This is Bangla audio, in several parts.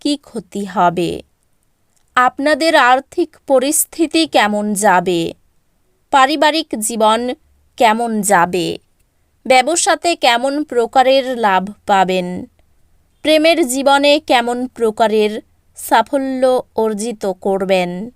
কি ক্ষতি হবে? আপনাদের আর্থিক পরিস্থিতি কেমন যাবে? পারিবারিক জীবন কেমন যাবে? ব্যবসাতে কেমন প্রকারের লাভ পাবেন? প্রেমের জীবনে কেমন প্রকারের সাফল্য অর্জিত করবেন?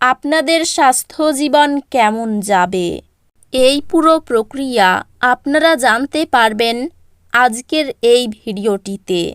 আপনাদের স্বাস্থ্য জীবন কেমন যাবে? এই পুরো প্রক্রিয়া আপনারা জানতে পারবেন আজকের এই ভিডিওটিতে।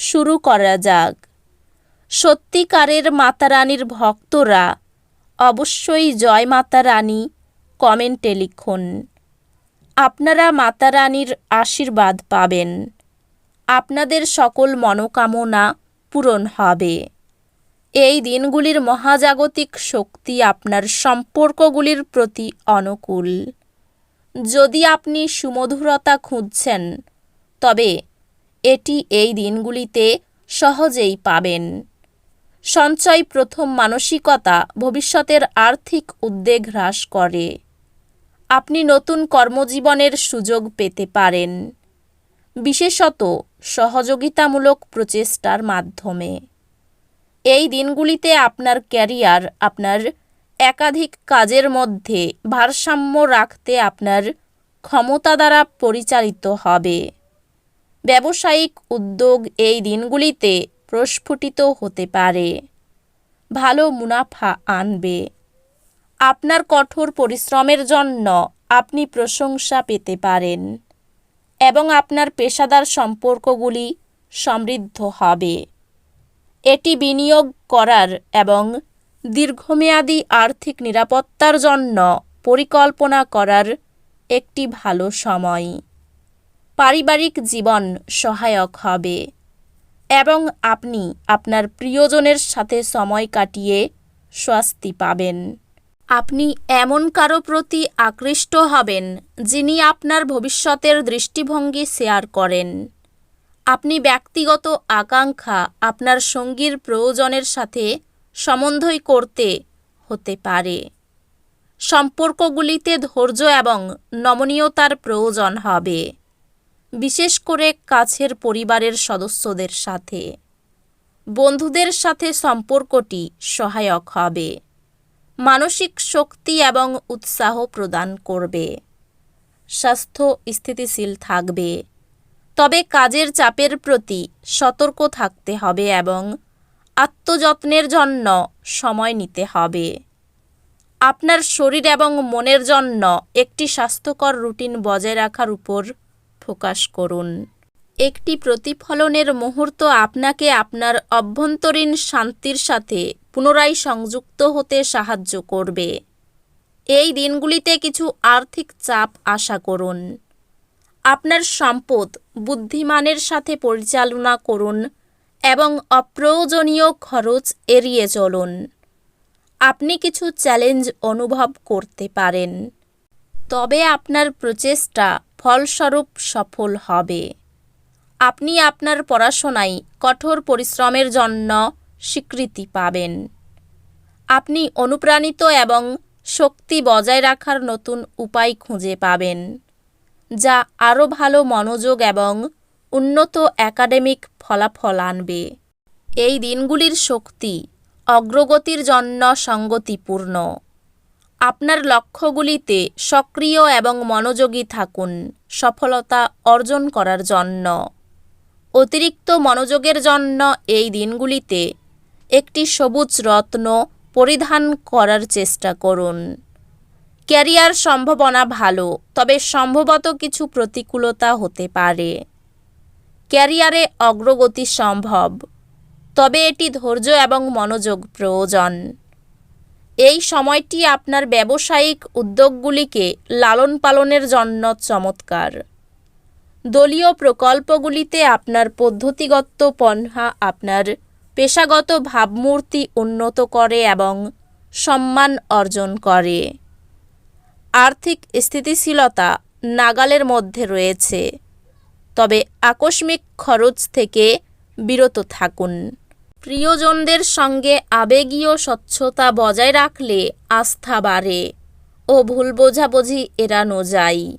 শুরু করা যাক। সত্যিকারের মাতারানীর ভক্তরা অবশ্যই জয় মাতা রানী কমেন্টে লিখুন। আপনারা মাতা রানীর আশীর্বাদ পাবেন। আপনাদের সকল মনোকামনা পূরণ হবে। এই দিনগুলির মহাজাগতিক শক্তি আপনার সম্পর্কগুলির প্রতি অনুকূল। যদি আপনি সুমধুরতা খুঁজছেন, তবে এটি এই দিনগুলিতে সহজেই পাবেন। সঞ্চয় প্রথম মানসিকতা ভবিষ্যতের আর্থিক উদ্বেগ হ্রাস করে। আপনি নতুন কর্মজীবনের সুযোগ পেতে পারেন। বিশেষত সহযোগিতামূলক প্রচেষ্টার মাধ্যমে। এই দিনগুলিতে আপনার ক্যারিয়ার, আপনার একাধিক কাজের মধ্যে ভারসাম্য রাখতে আপনার ক্ষমতা দ্বারা পরিচালিত হবে। ব্যবসায়িক উদ্যোগ এই দিনগুলিতে প্রস্ফুটিত হতে পারে। ভালো মুনাফা আনবে। আপনার কঠোর পরিশ্রমের জন্য আপনি প্রশংসা পেতে পারেন এবং আপনার পেশাদার সম্পর্কগুলি সমৃদ্ধ হবে। এটি বিনিয়োগ করার এবং দীর্ঘমেয়াদী আর্থিক নিরাপত্তার জন্য পরিকল্পনা করার একটি ভালো সময়। পারিবারিক জীবন সহায়ক হবে। এবং আপনি আপনার প্রিয়জনের সাথে সময় কাটিয়ে স্বস্তি পাবেন। আপনি এমন কারও প্রতি আকৃষ্ট হবেন, যিনি আপনার ভবিষ্যতের দৃষ্টিভঙ্গি শেয়ার করেন। আপনি ব্যক্তিগত আকাঙ্ক্ষা আপনার সঙ্গীর প্রয়োজনের সাথে সমন্বয় করতে হতে পারে। সম্পর্কগুলিতে ধৈর্য এবং নমনীয়তার প্রয়োজন হবে। বিশেষ করে কাছের পরিবারের সদস্যদের সাথে। বন্ধুদের সাথে সম্পর্কটি সহায়ক হবে। মানসিক শক্তি এবং উৎসাহ প্রদান করবে। স্বাস্থ্য স্থিতিশীল থাকবে। তবে কাজের চাপের প্রতি সতর্ক থাকতে হবে এবং আত্মযত্নের জন্য সময় নিতে হবে। আপনার শরীর এবং মনের জন্য একটি স্বাস্থ্যকর রুটিন বজায় রাখার উপর ফোকাস করুন। একটি প্রতিফলনের মুহূর্ত আপনাকে আপনার অভ্যন্তরীণ শান্তির সাথে পুনরায় সংযুক্ত হতে সাহায্য করবে। এই দিনগুলিতে কিছু আর্থিক চাপ আশা করুন। আপনার সম্পদ বুদ্ধিমানের সাথে পরিচালনা করুন এবং অপ্রয়োজনীয় খরচ এড়িয়ে চলুন। আপনি কিছু চ্যালেঞ্জ অনুভব করতে পারেন। তবে আপনার প্রচেষ্টা ফলস্বরূপ সফল হবে। আপনি আপনার পড়াশোনায় কঠোর পরিশ্রমের জন্য স্বীকৃতি পাবেন। আপনি অনুপ্রাণিত এবং শক্তি বজায় রাখার নতুন উপায় খুঁজে পাবেন, যা আরও ভালো মনোযোগ এবং উন্নত একাডেমিক ফলাফল আনবে। এই দিনগুলির শক্তি অগ্রগতির জন্য সঙ্গতিপূর্ণ। আপনার লক্ষ্যগুলিতে সক্রিয় এবং মনোযোগী থাকুন। সফলতা অর্জন করার জন্য। অতিরিক্ত মনোযোগের জন্য এই দিনগুলিতে একটি সবুজ রত্ন পরিধান করার চেষ্টা করুন। ক্যারিয়ার সম্ভাবনা ভালো, তবে সম্ভবত কিছু প্রতিকূলতা হতে পারে। ক্যারিয়ারে অগ্রগতি সম্ভব, তবে এটি ধৈর্য এবং মনোযোগ প্রয়োজন। এই সময়টি আপনার ব্যবসায়িক উদ্যোগগুলিকে লালন পালনের জন্য চমৎকার। দলীয় প্রকল্পগুলিতে আপনার পদ্ধতিগত পন্হা, আপনার পেশাগত ভাবমূর্তি উন্নত করে এবং সম্মান অর্জন করে। আর্থিক স্থিতিশীলতা নাগালের মধ্যে রয়েছে। তবে আকস্মিক খরচ থেকে বিরত থাকুন। প্রিয়জনদের সঙ্গে আবেগীয় স্বচ্ছতা বজায় রাখলে আস্থা বাড়ে ও ভুল বোঝাবুঝি এড়ানো যায়।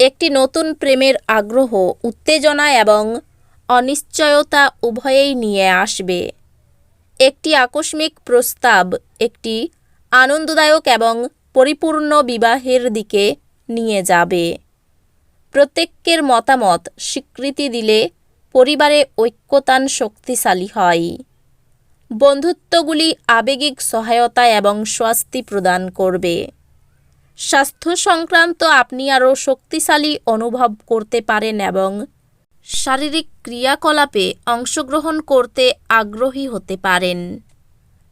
একটি নতুন প্রেমের আগ্রহ, উত্তেজনা এবং অনিশ্চয়তা উভয়েই নিয়ে আসবে। একটি আকস্মিক প্রস্তাব, একটি আনন্দদায়ক এবং পরিপূর্ণ বিবাহের দিকে নিয়ে যাবে। প্রত্যেকের মতামত স্বীকৃতি দিলে পরিবারে ঐক্যতান শক্তিশালী হয়। বন্ধুত্বগুলি আবেগিক সহায়তা এবং স্বস্তি প্রদান করবে। স্বাস্থ্য সংক্রান্ত আপনি আরও শক্তিশালী অনুভব করতে পারেন এবং শারীরিক ক্রিয়াকলাপে অংশগ্রহণ করতে আগ্রহী হতে পারেন।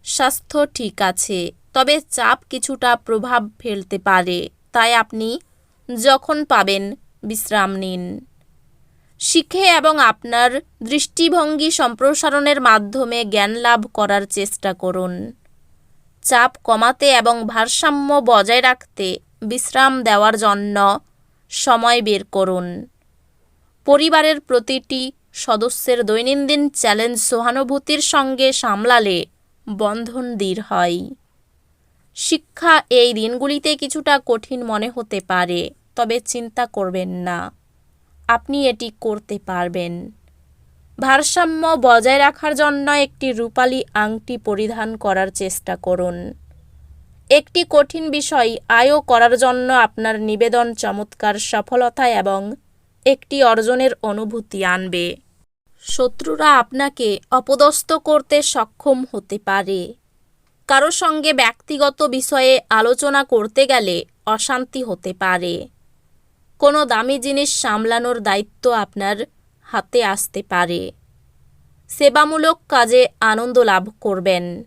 স্বাস্থ্য ঠিক আছে, তবে চাপ কিছুটা প্রভাব ফেলতে পারে, তাই আপনি যখন পাবেন বিশ্রাম নিন। শিখে এবং আপনার দৃষ্টিভঙ্গি সম্প্রসারণের মাধ্যমে জ্ঞান লাভ করার চেষ্টা করুন। চাপ কমাতে এবং ভারসাম্য বজায় রাখতে বিশ্রাম দেওয়ার জন্য সময় বের করুন। পরিবারের প্রতিটি সদস্যের দৈনন্দিন চ্যালেঞ্জ সহানুভূতির সঙ্গে সামলালে বন্ধন দৃঢ় হয়। শিক্ষা এই দিনগুলিতে কিছুটা কঠিন মনে হতে পারে, তবে চিন্তা করবেন না। আপনি এটি করতে পারবেন। ভারসাম্য বজায় রাখার জন্য একটি রূপালী আংটি পরিধান করার চেষ্টা করুন। একটি কঠিন বিষয় আয়ও করার জন্য আপনার নিবেদন চমৎকার সফলতা এবং একটি অর্জনের অনুভূতি আনবে। শত্রুরা আপনাকে অপদস্থ করতে সক্ষম হতে পারে। কারও সঙ্গে ব্যক্তিগত বিষয়ে আলোচনা করতে গেলে অশান্তি হতে পারে। কোনো দামি জিনিস সামলানোর দায়িত্ব আপনার হাতে আসতে পারে। সেবামূলক কাজে আনন্দ লাভ করবেন।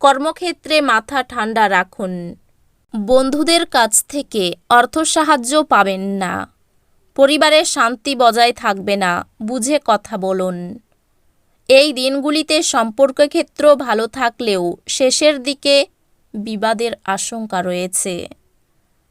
কর্মক্ষেত্রে মাথা ঠান্ডা রাখুন। বন্ধুদের কাছ থেকে অর্থ সাহায্য পাবেন না। পরিবারে শান্তি বজায় থাকবে না, বুঝে কথা বলুন। এই দিনগুলিতে সম্পর্ক ক্ষেত্র ভালো থাকলেও শেষের দিকে বিবাদের আশঙ্কা রয়েছে।